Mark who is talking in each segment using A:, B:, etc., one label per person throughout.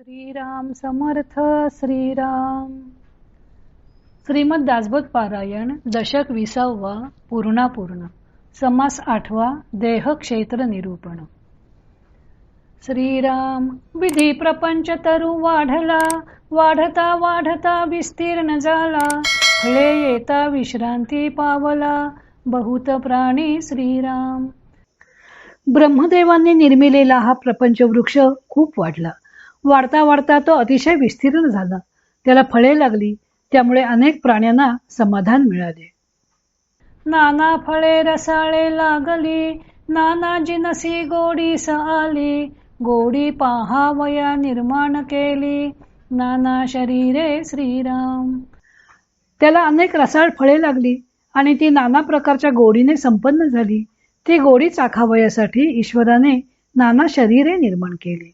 A: श्रीराम समर्थ श्रीराम. श्रीमद दासबोध पारायण दशक विसावा पूर्णापूर्ण. समास आठवा देह क्षेत्र निरूपण. श्रीराम विधी प्रपंच तरु वाढला वाढता वाढता विस्तीर्ण झाला. फळे येता विश्रांती पावला बहुत प्राणी श्रीराम. ब्रह्मदेवांनी निर्मिलेला हा प्रपंच वृक्ष खूप वाढला. वाढता वाढता तो अतिशय विस्तीर्ण झाला. त्याला फळे लागली. त्यामुळे अनेक प्राण्यांना समाधान मिळाले. नाना फळे रसाळे लागली. नाना जिनसी गोडी आली गोडी पाहावया निर्माण केली. नाना शरीरे श्रीराम. त्याला अनेक रसाळ फळे लागली आणि ती नाना प्रकारच्या गोडीने संपन्न झाली. ती गोडी चाखावयासाठी ईश्वराने नाना शरीरे निर्माण केली.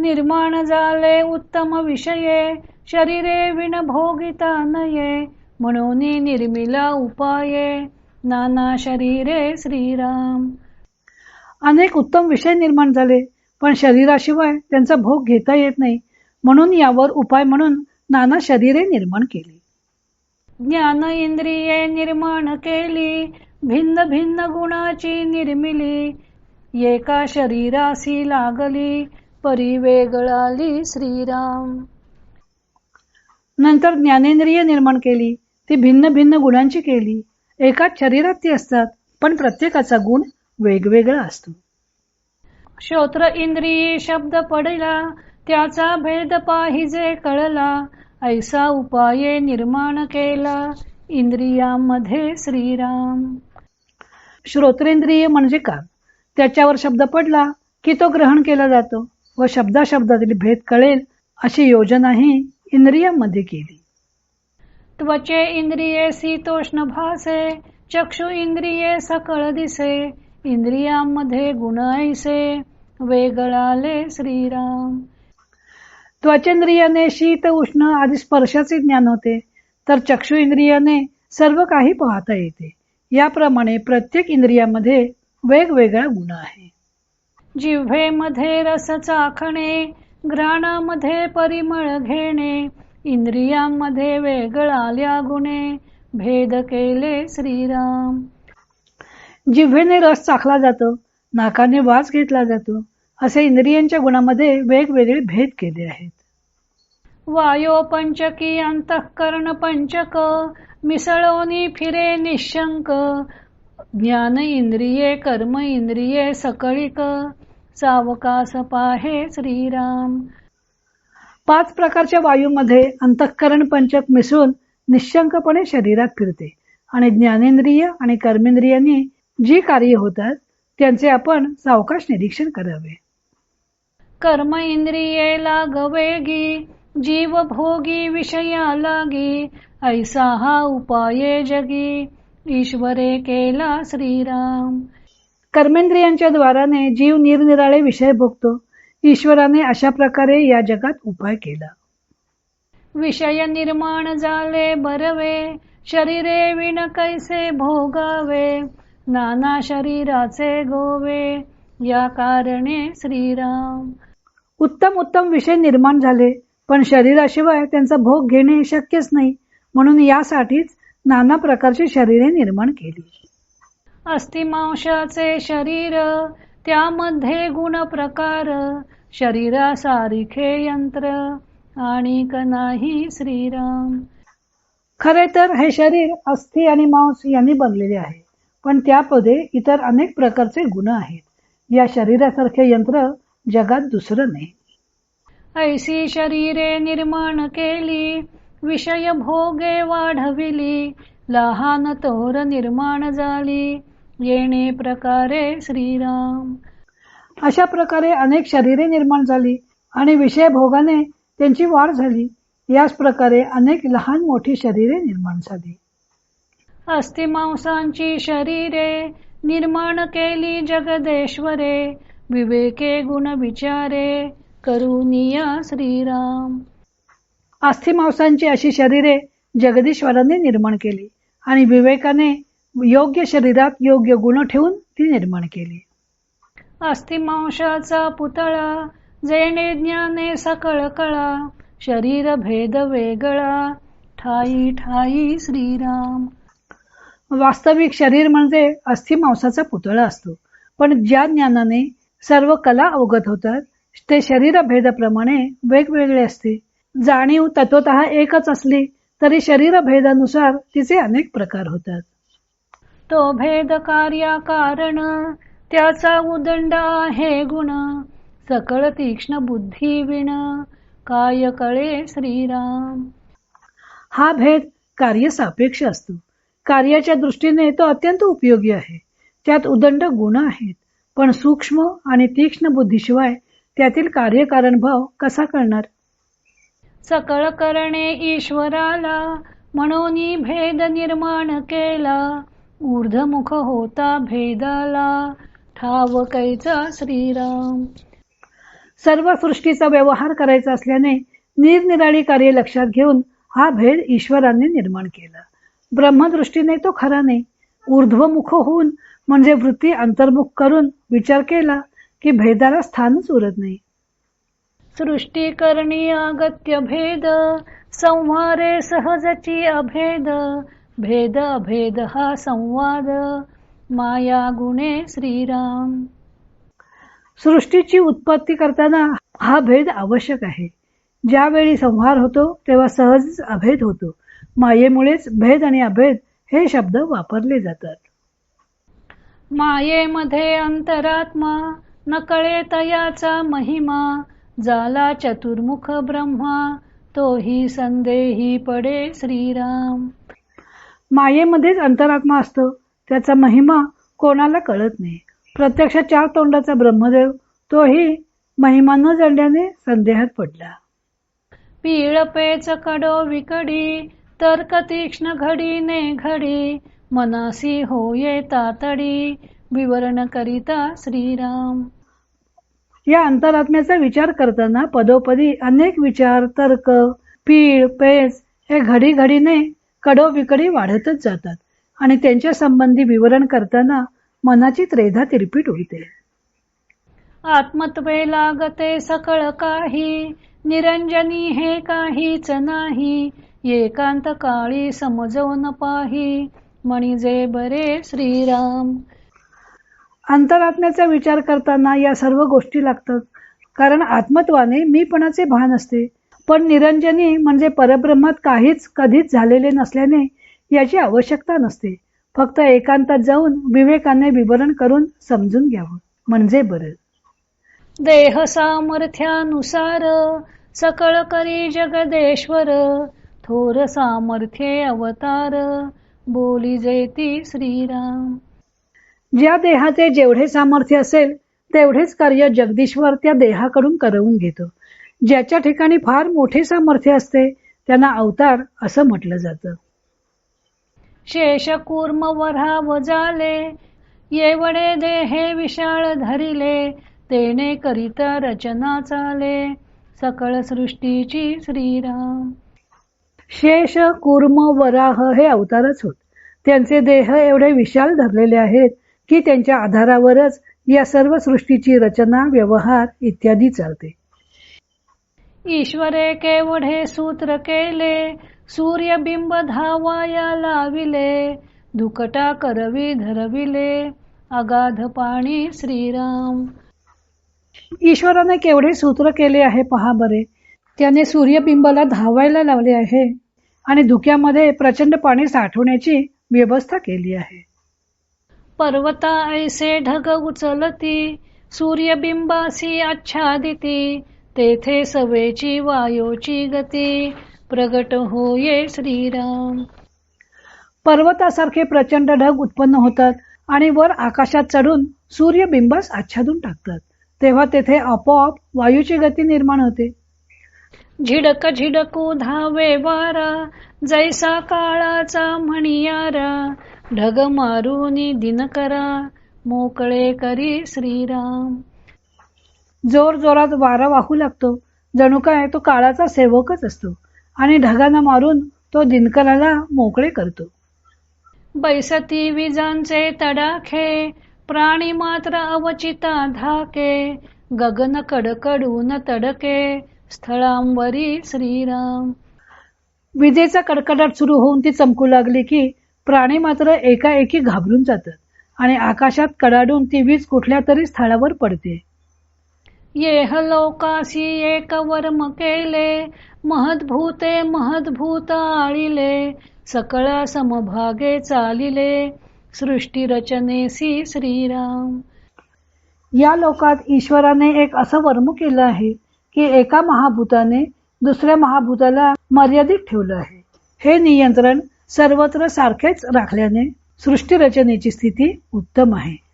A: निर्माण झाले उत्तम विषये. शरीरे विण भोगिता नये. म्हणून निर्मिला उपाये. नाना शरीरे श्रीराम. अनेक उत्तम विषय निर्माण झाले पण शरीराशिवाय त्यांचा भोग घेता येत नाही. म्हणून यावर उपाय म्हणून नाना शरीरे निर्माण केली. ज्ञान इंद्रिये निर्माण केली. भिन्न भिन्न गुणाची निर्मिली. एका शरीरासी लागली. परिवेगळाली श्रीराम. नंतर ज्ञानेंद्रिय निर्माण केली. ती भिन्न भिन्न गुणांची केली. एकाच शरीरात ती असतात पण प्रत्येकाचा गुण वेगवेगळा असतो. श्रोत्र इंद्रिय शब्द पडला त्याचा भेद पाहिजे कळला ऐसा उपाय निर्माण केला इंद्रियामध्ये श्रीराम. श्रोत्रेंद्रिय म्हणजे का? त्याच्यावर शब्द पडला की तो ग्रहण केला जातो. व शब्दा शब्दातील भेद कळेल अशी योजनाही इंद्रियांमध्ये केली. त्वचे इंद्रिये शीतोष्ण भासे चक्षु इंद्रिये सकळ दिसे इंद्रियांमध्ये गुण ऐसे वेगळाले श्रीराम. त्वचेंद्रियाने शीत उष्ण आदी स्पर्शाचे ज्ञान होते तर चक्षु इंद्रियाने सर्व काही पाहता येते. याप्रमाणे प्रत्येक इंद्रियामध्ये वेगवेगळा गुण आहे. जिव्हेमध्ये रस चाखणे घ्राणामध्ये परिमळ घेणे इंद्रियांमध्ये वेगळाल्या गुणे भेद केले श्रीराम. जिव्हेने रस चाखला जातो नाकाने वास घेतला जातो असे इंद्रियांच्या गुणामध्ये वेगवेगळे भेद केले आहेत. वायो पंचकी अंतःकरण पंचक मिसळोनी फिरे निशंक ज्ञान इंद्रिये कर्म इंद्रिये सकळिक सावकास पाहे श्रीराम. पाच प्रकारच्या वायूमध्ये अंतःकरण पंचक मिसळून निशंकपणे शरीरात फिरते. आणि ज्ञानेंद्रिय आणि कर्मेंद्रियांनी जी कार्य होतात त्यांचे आपण सावकाश निरीक्षण करावे. कर्म इंद्रिये लागवेगी जीव भोगी विषया लागी ऐसा हा उपाय जगी. ईश्वरे केला श्रीराम. कर्मेंद्रियांच्या द्वाराने जीव निरनिराळे विषय भोगतो. ईश्वराने अशा प्रकारे या जगात उपाय केला. विषय निर्माण झाले बरवे शरीरे विण कैसे भोगावे नाना शरीराचे गोवे या कारणे श्रीराम. उत्तम उत्तम विषय निर्माण झाले पण शरीराशिवाय त्यांचा भोग घेणे शक्यच नाही म्हणून यासाठीच नाना प्रकारची शरीरे निर्माण केली. अस्थिमांशाचे शरीर त्यामध्ये गुण प्रकार शरीरासारखे यंत्र आणि नाही श्रीराम. खरे तर हे शरीर अस्थि आणि मांस यांनी बनलेले आहे पण त्यामध्ये इतर अनेक प्रकारचे गुण आहेत. या शरीरासारखे यंत्र जगात दुसरं नाही. ऐशी शरीरे निर्माण केली विषय भोगे वाढविली लहान तोर निर्माण झाली येणे प्रकारे श्रीराम. अशा प्रकारे अनेक शरीरे निर्माण झाली आणि विषय भोगाने त्यांची वाढ झाली. याच प्रकारे अनेक लहान मोठी शरीरे निर्माण झाली. अस्थि मांसांची शरीरे निर्माण केली जगदेश्वरे. विवेके गुण विचारे करुनिया श्रीराम. अस्थिमांसांची अशी शरीरे जगदीश्वराने निर्माण केली आणि विवेकाने योग्य शरीरात योग्य गुण ठेवून ती निर्माण केली. अस्थिमांशाचा पुतळा जेणे ज्ञाने सकळ कळा शरीर भेद वेगळा ठाई ठाई श्रीराम. वास्तविक शरीर म्हणजे अस्थि मांसाचा पुतळा असतो पण ज्या ज्ञानाने सर्व कला अवगत होतात ते शरीर भेदाप्रमाणे वेगवेगळे असते. जाणीव तत्वत एकच असली तरी शरीर भेदानुसार तिचे अनेक प्रकार होतात. तो भेद कार्या कारण त्याचा उदंड आहे गुण. सकळ तीक्ष्ण बुद्धी विण. काय कळे श्रीराम? हा भेद कार्य सापेक्ष असतो. कार्याच्या दृष्टीने तो अत्यंत उपयोगी आहे. त्यात उदंड गुण आहेत. पण सूक्ष्म आणि तीक्ष्ण बुद्धीशिवाय त्यातील कार्यकारण भाव कसा करणार सकळ करणे ईश्वराला. म्हणून भेद निर्माण केला. ऊर्धमुख होता भेदाला ठाव कैचा श्रीराम. सर्व सृष्टीचा व्यवहार करायचा असल्याने निरनिराळी कार्य लक्षात घेऊन हा भेद ईश्वराने निर्माण केला. ब्रह्मदृष्टीने तो खरा नाही. ऊर्ध्वमुख होऊन म्हणजे वृत्ती अंतर्मुख करून विचार केला की भेदाला स्थानच उरत नाही. सृष्टी करणी अगत्य भेद संहारे सहजची अभेद भेद अभेद हा संवाद. माया गुणे श्रीराम. सृष्टीची उत्पत्ती करताना हा भेद आवश्यक आहे. ज्यावेळी संहार होतो तेव्हा सहज अभेद होतो. मायेमुळेच भेद आणि अभेद हे शब्द वापरले जातात. मायेमध्ये अंतरात्मा नकळे तयाचा महिमा झाला चतुर्मुख ब्रह्मा तोही संदेही पडे श्रीराम. मायेमध्येच अंतरात्मा असतो त्याचा महिमा कोणाला कळत नाही. प्रत्यक्ष चार तोंडाचा ब्रह्मदेव तोही महिमा न जाणल्याने संदेहात पडला. पीळ पेच कडो विकडी तर्क तीक्ष्ण घडी ने घडी मनासी होये तातडी विवरण करिता श्रीराम. या अंतरात्म्याचा विचार करताना पदोपदी अनेक विचार तर्क पीळ पेच हे घडी घडीने कडो विकडी वाढतच जातात आणि त्यांच्या संबंधी विवरण करताना मनाची त्रेधा तिरपीट होते आत्मत्वे लागते सकळ काही निरंजनी हे काहीच नाही एकांत काळी समजवून पाही म्हणजे बरे श्रीराम. अंतरात्म्याचा विचार करताना या सर्व गोष्टी लागतात कारण आत्मत्वाने मीपणाचे भान असते. पण निरंजनी म्हणजे परब्रह्मात काहीच कधीच झालेले नसल्याने याची आवश्यकता नसते. फक्त एकांतात जाऊन विवेकाने विवरण करून समजून घ्यावं. म्हणजे बरं. देह सामर्थ्यानुसार सकळ करी जगदेश्वर थोर सामर्थ्ये अवतार बोली जेती श्रीराम. ज्या देहाचे जेवढे सामर्थ्य असेल तेवढेच कार्य जगदीश्वर त्या देहाकडून करवून घेतो. ज्याच्या ठिकाणी फार मोठे सामर्थ्य असते त्यांना अवतार असं म्हटलं जातं. शेष कूर्म वराव झाले येवडे देहे विशाळ धरिले तेने करिता रचना चाले सकळ सृष्टीची श्रीराम. शेष कूर्म वराह हे अवतारच होत. त्यांचे देह एवढे विशाल धरलेले आहेत की त्यांच्या आधारावरच या सर्व सृष्टीची रचना व्यवहार इत्यादी चालते. ईश्वरे केवढे सूत्र केले सूर्यबिंब धावाया लाविले दुकटा करवी धरविले अगाध पाणी श्रीराम. ईश्वराने केवढे सूत्र केले आहे पहा बरे. त्याने सूर्यबिंबाला धावायला लावले आहे आणि धुक्यामध्ये प्रचंड पाणी साठवण्याची व्यवस्था केली आहे. पर्वता ऐसे ढग उचलती सूर्यबिंबासी आच्छादिती तेथे सवेची वायोची गती प्रगट होये श्रीराम. पर्वतासारखे प्रचंड ढग उत्पन्न होतात आणि वर आकाशात चढून सूर्यबिंबास आच्छादून टाकतात. तेव्हा तेथे आपोआप वायूची गती निर्माण होते. झिडक झिडकू धावे वारा जैसा काळाचा म्हणियारा ढग मारुनी दिनकरा मोकळे करी श्रीराम. जोर जोरात वारा वाहू लागतो. जणू काय तो काळाचा सेवकच असतो आणि ढगांना मारून तो दिनकराला मोकळे करतो. बैसती विजांचे तडाखे प्राणी मात्र अवचिता धाके गगन कडकडून तडके स्थळांवरी श्रीराम. विजेचा कडकडाट सुरू होऊन ती चमकू लागली की प्राणी मात्र एकाएकी घाबरून जातात आणि आकाशात कडाडून ती वीज कुठल्या तरी स्थळावर पडते. येह लोकासी एक वर्म केले महद्भूते महद्भूत आळिले सकळा समभागे चालिले सृष्टी रचनेसी श्रीराम. या लोकात ईश्वराने एक असं वर्म केलं आहे की एका महाभूताने दुसऱ्या महाभूताला मर्यादित ठेवलं आहे. हे नियंत्रण सर्वत्र सारखेच राखल्याने सृष्टी रचनेची स्थिती उत्तम आहे.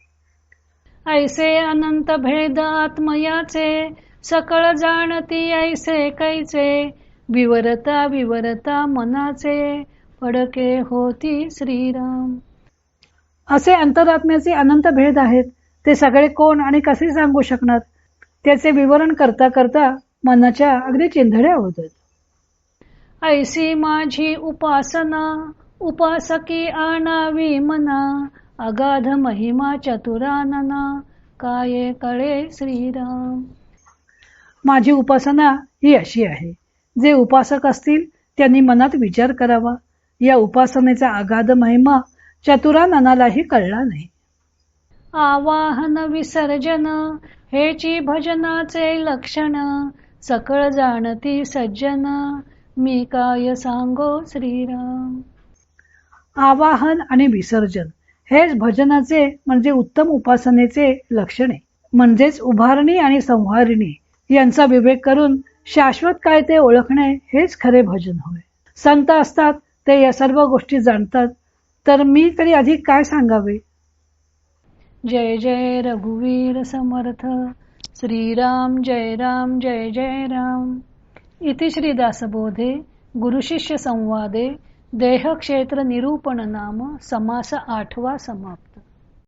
A: ऐसे अनंत भेद आत्मयाचे सकळ जाणती ऐसे कैचे विवरता विवरता मनाचे पडके होती श्रीराम. असे अंतरात्म्याचे अनंत भेद आहेत ते सगळे कोण आणि कसे सांगू शकणार? त्याचे विवरण करता करता मनाच्या अगदी चिंधड्या होतात. ऐसी माझी उपासना उपासकी आणावी मना अगाध महिमा चतुरानना काय कळे श्रीराम. माझी उपासना ही अशी आहे. जे उपासक असतील त्यांनी मनात विचार करावा. या उपासनेचा अगाध महिमा चतुराननालाही कळला नाही. आवाहन विसर्जन हेची भजनाचे लक्षण सकळ जाणती सज्जन मी काय सांगो श्रीराम. आवाहन आणि विसर्जन. हेच भजनाचे म्हणजे उत्तम उपासनेचे लक्षणे म्हणजेच उभारणी आणि संहारिणी यांचा विवेक करून शाश्वत काय ते ओळखणे हेच खरे भजन होय. संत असतात ते या सर्व गोष्टी जाणतात. तर मी तरी अधिक काय सांगावे? जय जय रघुवीर समर्थ. श्रीराम जय राम जय जय राम. इति श्रीदासबोधे गुरुशिष्य संवादे देहक्षेत्र निरूपण नाम समास आठवा समाप्त.